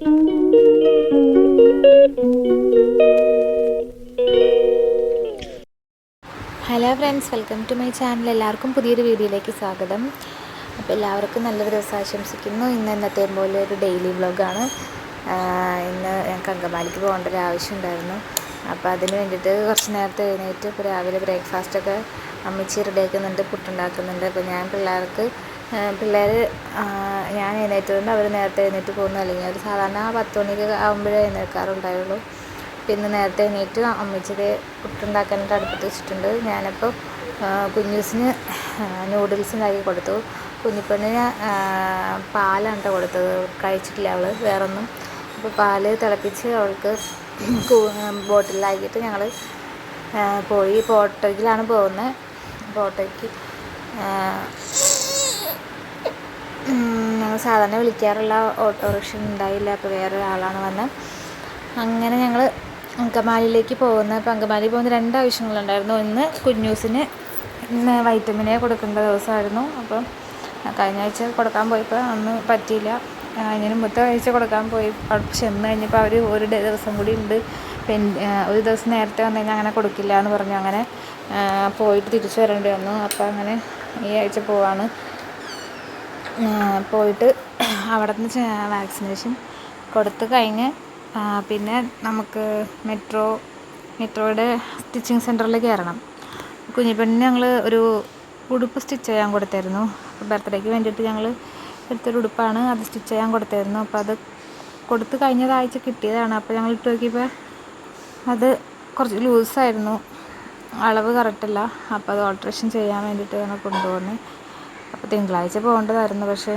Hello friends welcome to my channel എല്ലാവർക്കും പുതിയൊരു വീഡിയോയിലേക്ക് സ്വാഗതം. അപ്പോൾ എല്ലാവർക്കും നല്ലൊരു ദിവസം ആശംസിക്കുന്നു. ഇന്ന് ഇന്നത്തെ പോലെ ഒരു ഡെയിലി വ്ലോഗാണ് ഇന്ന് ഞങ്ങൾക്ക് അങ്കമാലിക്ക് പോകേണ്ട ഒരു ആവശ്യം ഉണ്ടായിരുന്നു. അപ്പോൾ അതിന് വേണ്ടിയിട്ട് കുറച്ച് നേരത്തെ എഴുന്നേറ്റ് ഇപ്പോൾ രാവിലെ ബ്രേക്ക്ഫാസ്റ്റൊക്കെ അമ്മച്ചി റെഡിയാക്കുന്നുണ്ട് പുട്ടുണ്ടാക്കുന്നുണ്ട്. അപ്പോൾ ഞാൻ പിള്ളേർക്ക് പിള്ളേർ ഞാൻ എഴുന്നേറ്റതുകൊണ്ട് അവർ നേരത്തെ എഴുന്നേറ്റ് പോകുന്നു അല്ലെങ്കിൽ അവർ സാധാരണ പത്ത് മണിക്ക് ആകുമ്പോഴേ എഴുന്നേൽക്കാറുണ്ടായുള്ളൂ. പിന്നെ നേരത്തെ എണീറ്റ് അമ്മച്ചിത് പുട്ടുണ്ടാക്കാനായിട്ട് അടുപ്പത്ത് വെച്ചിട്ടുണ്ട്. ഞാനിപ്പോൾ കുഞ്ഞൂസിന് നൂഡിൽസ് ഉണ്ടാക്കി കൊടുത്തു. കുഞ്ഞിപ്പെണ്ണിന് പാലാണ് കേട്ടോ കൊടുത്തത്. കഴിച്ചിട്ടില്ല അവൾ വേറൊന്നും. അപ്പോൾ പാൽ തിളപ്പിച്ച് അവൾക്ക് ബോട്ടിലാക്കിയിട്ട് ഞങ്ങൾ പോയി. ഇപ്പോൾ ഓട്ടോയ്ക്കിലാണ് പോകുന്നത്. ഓട്ടോയ്ക്ക് ഞങ്ങൾ സാധാരണ വിളിക്കാറുള്ള ഓട്ടോറിക്ഷ ഉണ്ടായില്ല. അപ്പോൾ വേറെ ഒരാളാണ് വന്നത് അങ്ങനെ ഞങ്ങൾ അങ്കമാലിയിലേക്ക് പോകുന്ന അപ്പോൾ അങ്കമാലി പോകുന്ന രണ്ട് ആവശ്യങ്ങളുണ്ടായിരുന്നു. ഒന്ന് കുഞ്ഞൂസിന് ഇന്ന് വൈറ്റമിനെ കൊടുക്കേണ്ട ദിവസമായിരുന്നു. അപ്പം കഴിഞ്ഞ ആഴ്ച കൊടുക്കാൻ പോയപ്പോൾ അന്ന് പറ്റിയില്ല. അതിന് മുത്ത ആഴ്ച കൊടുക്കാൻ പോയി. അവിടെ ചെന്ന് കഴിഞ്ഞപ്പോൾ അവർ ഒരു ദിവസം കൂടി ഉണ്ട്. ഒരു ദിവസം നേരത്തെ വന്നു കഴിഞ്ഞാൽ അങ്ങനെ കൊടുക്കില്ല എന്ന് പറഞ്ഞു. അങ്ങനെ പോയിട്ട് തിരിച്ചു വരേണ്ടി വന്നു. അപ്പോൾ അങ്ങനെ ഈ ആഴ്ച പോവാണ്. പോയിട്ട് അവിടെ നിന്ന് വാക്സിനേഷൻ കൊടുത്ത് കഴിഞ്ഞ് പിന്നെ നമുക്ക് മെട്രോ മെട്രോയുടെ സ്റ്റിച്ചിങ് സെന്ററിൽ കയറണം. കുഞ്ഞിപ്പെണ്ണിന് ഞങ്ങൾ ഒരു ഉടുപ്പ് സ്റ്റിച്ച് ചെയ്യാൻ കൊടുത്തായിരുന്നു. ബർത്ത്ഡേക്ക് വേണ്ടിയിട്ട് ഞങ്ങൾ എടുത്തൊരു ഉടുപ്പാണ് അത് സ്റ്റിച്ച് ചെയ്യാൻ കൊടുത്തായിരുന്നു. അപ്പോൾ അത് കൊടുത്തു കഴിഞ്ഞതാഴ്ച കിട്ടിയതാണ്. അപ്പോൾ ഞങ്ങൾ ഇട്ട് നോക്കിയപ്പോൾ അത് കുറച്ച് ലൂസായിരുന്നു. അളവ് കറക്റ്റല്ല അപ്പോൾ അത് ഓൾട്രേഷൻ ചെയ്യാൻ വേണ്ടിയിട്ട് ഞങ്ങൾ കൊണ്ടുപോകുന്നത് അപ്പോൾ തിങ്കളാഴ്ച പോകേണ്ടതായിരുന്നു. പക്ഷേ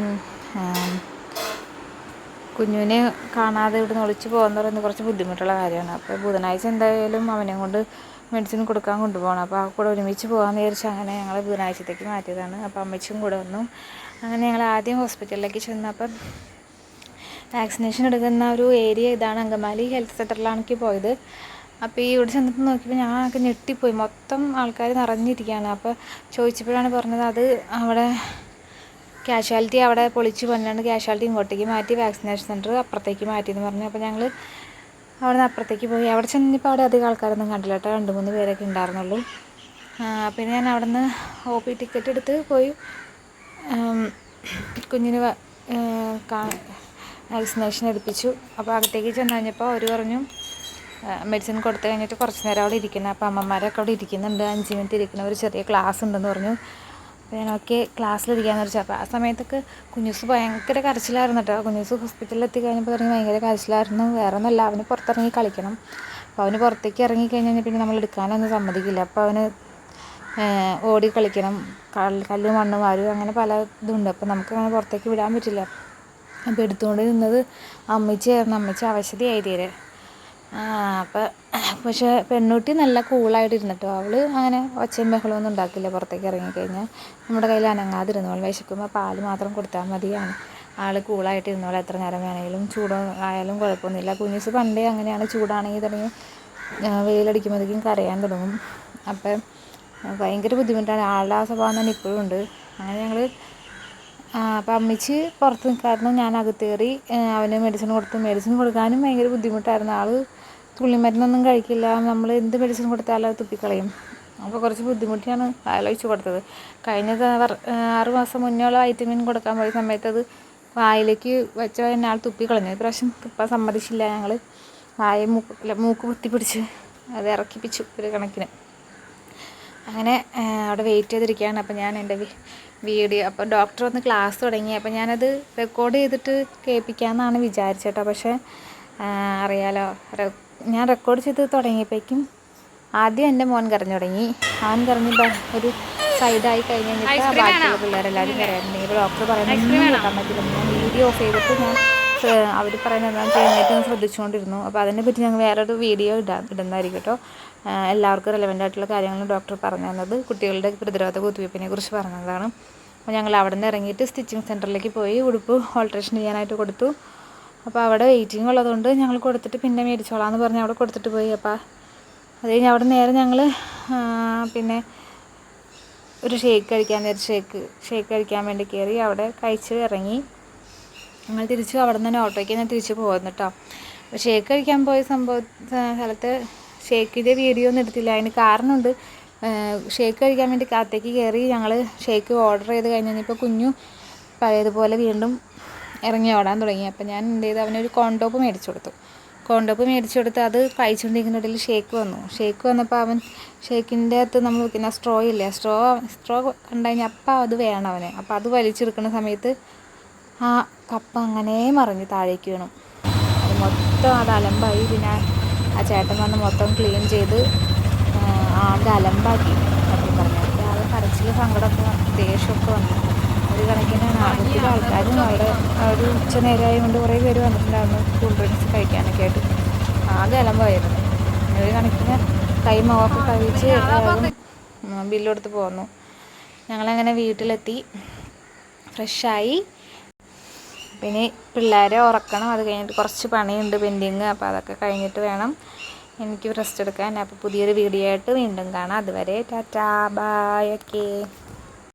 കുഞ്ഞുവിനെ കാണാതെ ഇവിടുന്ന് ഒളിച്ച് പോകുന്ന പറയുന്നത് കുറച്ച് ബുദ്ധിമുട്ടുള്ള കാര്യമാണ്. അപ്പോൾ ബുധനാഴ്ച എന്തായാലും അവനെ കൊണ്ട് മെഡിസിൻ കൊടുക്കാൻ കൊണ്ടുപോകണം. അപ്പോൾ ആ കൂടെ ഒരുമിച്ച് പോകാമെന്ന് വിചാരിച്ച് അങ്ങനെ ഞങ്ങൾ ബുധനാഴ്ചത്തേക്ക് മാറ്റിയതാണ്. അപ്പോൾ അമ്മച്ചും കൂടെ വന്നു. അങ്ങനെ ഞങ്ങൾ ആദ്യം ഹോസ്പിറ്റലിലേക്ക് ചെന്നപ്പം വാക്സിനേഷൻ എടുക്കുന്ന ഒരു ഏരിയ ഇതാണ് അങ്കമാലി ഹെൽത്ത് സെന്ററിലാണ് പോയത്. അപ്പോൾ ഈ ഇവിടെ ചെന്നിട്ട് നോക്കിയപ്പോൾ ഞങ്ങളൊക്കെ ഞെട്ടിപ്പോയി. മൊത്തം ആൾക്കാർ നിറഞ്ഞിരിക്കുകയാണ്. അപ്പോൾ ചോദിച്ചപ്പോഴാണ് പറഞ്ഞത് അത് അവിടെ കാഷ്വാലിറ്റി അവിടെ പൊളിച്ച് പണിയാണ്ട് കാഷ്വാലിറ്റി ഇങ്ങോട്ടേക്ക് മാറ്റി വാക്സിനേഷൻ സെന്റർ അപ്പുറത്തേക്ക് മാറ്റി എന്ന് പറഞ്ഞു. അപ്പോൾ ഞങ്ങൾ അവിടെ നിന്ന് അപ്പുറത്തേക്ക് പോയി. അവിടെ ചെന്നപ്പോൾ അവിടെ അധികം ആൾക്കാരൊന്നും കണ്ടില്ല കേട്ടോ. രണ്ട് മൂന്ന് പേരൊക്കെ ഉണ്ടായിരുന്നുള്ളൂ. പിന്നെ ഞാൻ അവിടെ നിന്ന് ഒ പി ടിക്കറ്റ് എടുത്ത് പോയി. കുഞ്ഞിന് വാക്സിനേഷൻ എടുപ്പിച്ചു. അപ്പോൾ അകത്തേക്ക് ചെന്ന് കഴിഞ്ഞപ്പോൾ അവർ പറഞ്ഞു മെഡിസിൻ കൊടുത്തു കഴിഞ്ഞിട്ട് കുറച്ച് നേരം അവിടെ ഇരിക്കുന്നത് അപ്പോൾ അമ്മമാരൊക്കെ അവിടെ ഇരിക്കുന്നുണ്ട്. അഞ്ച് മിനിറ്റ് ഇരിക്കുന്ന ഒരു ചെറിയ ക്ലാസ് ഉണ്ടെന്ന് പറഞ്ഞു. അപ്പോൾ ഞാനൊക്കെ ക്ലാസ്സിലിരിക്കാമെന്ന് വെച്ചാൽ അപ്പോൾ ആ സമയത്തൊക്കെ കുഞ്ഞൂസ് ഭയങ്കര കരച്ചിലായിരുന്നു കേട്ടോ. കുഞ്ഞൂസ് ഹോസ്പിറ്റലിൽ എത്തി കഴിഞ്ഞപ്പോൾ തുടങ്ങി ഭയങ്കര കരച്ചിലായിരുന്നു. വേറെ ഒന്നല്ല അവന് പുറത്തിറങ്ങി കളിക്കണം. അപ്പോൾ അവന് പുറത്തേക്ക് ഇറങ്ങി കഴിഞ്ഞാൽ പിന്നെ നമ്മൾ എടുക്കാനൊന്നും സമ്മതിക്കില്ല. അപ്പോൾ അവന് ഓടി കളിക്കണം. കല്ല് മണ്ണ് വാരും അങ്ങനെ പല ഇതുണ്ട്. അപ്പോൾ നമുക്ക് അങ്ങനെ പുറത്തേക്ക് വിടാൻ പറ്റില്ല. അപ്പോൾ എടുത്തുകൊണ്ട് നിന്നത് അമ്മച്ചിയായിരുന്നു അമ്മച്ചി അവശതയായി തീരെ. അപ്പോൾ പക്ഷേ പെണ്ണുട്ടി നല്ല കൂളായിട്ട് ഇരുന്നിട്ടോ അവൾ അങ്ങനെ ഒച്ചയും ബഹളമൊന്നും ഉണ്ടാക്കില്ല പുറത്തേക്ക് ഇറങ്ങിക്കഴിഞ്ഞാൽ നമ്മുടെ കയ്യിൽ അനങ്ങാതിരുന്നു. അവൾ വിശക്കുമ്പോൾ പാൽ മാത്രം കൊടുത്താൽ മതിയാണ്. ആൾ കൂളായിട്ട് ഇരുന്നോളെ എത്ര നേരം വേണമെങ്കിലും ചൂട് ആയാലും കുഴപ്പമൊന്നുമില്ല. കുഞ്ഞിസ് പണ്ടേ അങ്ങനെയാണ്. ചൂടാണെങ്കിൽ തുടങ്ങി വെയിലടിക്കുമ്പോഴത്തേക്കും കരയാൻ തുടങ്ങും. അപ്പം ഭയങ്കര ബുദ്ധിമുട്ടാണ്. ആളുടെ ആ സ്വഭാവം തന്നെ ഇപ്പോഴും ഉണ്ട്. അങ്ങനെ ഞങ്ങൾ അപ്പം അമ്മച്ച് പുറത്ത് നിൽക്കായിരുന്നു ഞാൻ അകത്ത് കയറി അവന് മെഡിസിൻ കൊടുത്തു മെഡിസിൻ കൊടുക്കാനും ഭയങ്കര ബുദ്ധിമുട്ടായിരുന്നു. ആൾ തുള്ളിമരുന്നൊന്നും കഴിക്കില്ല. നമ്മൾ എന്ത് മെഡിസിൻ കൊടുത്താലും അത് തുപ്പിക്കളയും. അപ്പോൾ കുറച്ച് ബുദ്ധിമുട്ടിയാണ് ആലോചിച്ച് കൊടുത്തത്. കഴിഞ്ഞ ആറ് മാസം മുന്നേ ഉള്ള വൈറ്റമിൻ കൊടുക്കാൻ പോയ സമയത്ത് അത് വായിലേക്ക് വെച്ച എന്നെ ആൾ തുപ്പിക്കളഞ്ഞു. ഇപ്രാവശ്യം തുപ്പാൻ സമ്മതിച്ചില്ല ഞങ്ങൾ വായ മൂക്ക് മൂക്ക് കുത്തിപ്പിടിച്ച് അത് ഇറക്കിപ്പിച്ചു ഒരു കണക്കിന്. അങ്ങനെ അവിടെ വെയിറ്റ് ചെയ്തിരിക്കുകയാണ്. അപ്പോൾ ഞാൻ എന്റെ വീഡിയോ അപ്പോൾ ഡോക്ടർ വന്ന് ക്ലാസ് തുടങ്ങി. അപ്പോൾ ഞാനത് റെക്കോർഡ് ചെയ്തിട്ട് കേൾപ്പിക്കാമെന്നാണ് വിചാരിച്ചേട്ടോ. പക്ഷേ അറിയാലോ ഞാൻ റെക്കോർഡ് ചെയ്ത് തുടങ്ങിയപ്പോഴേക്കും ആദ്യം എന്റെ മോൻ കരഞ്ഞു തുടങ്ങി. അവൻ കരഞ്ഞ് ഒരു സൈഡായി കഴിഞ്ഞ് കഴിഞ്ഞിട്ട് ബാക്കിയുള്ള പിള്ളേരെല്ലാവരും കരയാറുണ്ടെങ്കിൽ ഇപ്പോൾ ഡോക്ടർ പറയുന്നത് കേൾക്കാൻ പറ്റില്ല. ഞാൻ വീഡിയോ ഓഫ് ചെയ്തിട്ട് ഞാൻ അവർ പറയുന്നത് എന്താണെന്ന് ചെയ്യാനായിട്ട് ഞാൻ ശ്രദ്ധിച്ചുകൊണ്ടിരുന്നു അപ്പോൾ അതിനെപ്പറ്റി ഞങ്ങൾ വേറൊരു വീഡിയോ ഇടാ ഇടുന്നതായിരിക്കും കേട്ടോ. എല്ലാവർക്കും റെലവെന്റ് ആയിട്ടുള്ള കാര്യങ്ങളും ഡോക്ടർ പറഞ്ഞു തന്നത് കുട്ടികളുടെ പ്രതിരോധ കുത്തിവയ്പ്പിനെ കുറിച്ച് പറഞ്ഞതാണ്. അപ്പോൾ ഞങ്ങൾ അവിടെ നിന്ന് ഇറങ്ങിയിട്ട് സ്റ്റിച്ചിങ് സെന്ററിലേക്ക് പോയി ഉടുപ്പ് ഓൾട്രേഷൻ ചെയ്യാനായിട്ട് കൊടുത്തു. അപ്പോൾ അവിടെ വെയിറ്റിംഗ് ഉള്ളതുകൊണ്ട് ഞങ്ങൾ കൊടുത്തിട്ട് പിന്നെ മേടിച്ചോളാം എന്ന് പറഞ്ഞ് അവിടെ കൊടുത്തിട്ട് പോയി. അപ്പോൾ അത് കഴിഞ്ഞ് അവിടെ നേരെ ഞങ്ങൾ പിന്നെ ഒരു ഷേക്ക് കഴിക്കാൻ നേരം ഷേക്ക് ഷേക്ക് കഴിക്കാൻ വേണ്ടി കയറി അവിടെ കഴിച്ച് ഇറങ്ങി. ഞങ്ങൾ തിരിച്ചു അവിടെ നിന്ന് തന്നെ ഓട്ടോയ്ക്ക് തന്നെ തിരിച്ച് പോകുന്നു കേട്ടോ. അപ്പോൾ ഷേക്ക് കഴിക്കാൻ പോയ സംഭവ സ്ഥലത്ത് ഷേക്കിന്റെ വീഡിയോ ഒന്നും എടുത്തില്ല. അതിന് കാരണമുണ്ട്. ഷേക്ക് കഴിക്കാൻ വേണ്ടി കാത്തേക്ക് കയറി ഞങ്ങൾ ഷേക്ക് ഓർഡർ ചെയ്ത് കഴിഞ്ഞ് കഴിഞ്ഞപ്പോൾ കുഞ്ഞു പഴയതുപോലെ വീണ്ടും ഇറങ്ങി ഓടാൻ തുടങ്ങി. അപ്പോൾ ഞാൻ എന്ത് ചെയ്തു? അവനൊരു കോണ്ടോപ്പ് മേടിച്ചു കൊടുത്തു. കോണ്ടോപ്പ് മേടിച്ചു കൊടുത്ത് അത് കഴിച്ചുകൊണ്ടിരിക്കുന്ന ഇടയിൽ ഷേക്ക് വന്നു. ഷേക്ക് വന്നപ്പോൾ അവൻ ഷേക്കിന്റെ അകത്ത് നമ്മൾ വെക്കുന്ന സ്ട്രോ ഇല്ലേ? സ്ട്രോ സ്ട്രോ കണ്ടു അപ്പം അത് വേണം അവന്. അപ്പോൾ അത് വലിച്ചെടുക്കുന്ന സമയത്ത് ആ കപ്പ അങ്ങനെ മറിഞ്ഞ് താഴേക്ക് വീണു. അത് മൊത്തം അത് അലമ്പായി. പിന്നെ ആ ചേട്ടൻ വന്ന് മൊത്തം ക്ലീൻ ചെയ്ത് ആകെ അലമ്പാക്കി സത്യം പറഞ്ഞാൽ ആകെ കരച്ചിൽ സങ്കടമൊക്കെ ദേഷ്യമൊക്കെ വന്നു. ഒരു കണക്കിന് നാട്ടിലെ ആൾക്കാരും അവിടെ ഒരു ഉച്ച നേരമായി കൊണ്ട് കുറേ പേര് വന്നിട്ടുണ്ടായിരുന്നു കൂൾ ഡ്രിങ്ക്സ് കഴിക്കാനൊക്കെ ആയിട്ട്. ആകെ അലമ്പായിരുന്നു. ഒരു കണക്കിന് കൈ മുഖമൊക്കെ കഴിച്ച് ബില്ലെടുത്ത് പോന്നു. ഞങ്ങളങ്ങനെ വീട്ടിലെത്തി. ഫ്രഷായി. പിന്നെ പിള്ളേരെ ഉറക്കണം. അത് കഴിഞ്ഞിട്ട് കുറച്ച് പണിയുണ്ട് പെൻഡിങ്. അപ്പോൾ അതൊക്കെ കഴിഞ്ഞിട്ട് വേണം എനിക്ക് റെസ്റ്റ് എടുക്കാൻ. അപ്പോൾ പുതിയൊരു വീഡിയോ ആയിട്ട് വീണ്ടും കാണാം. അതുവരെ ടാറ്റാ. Bye okay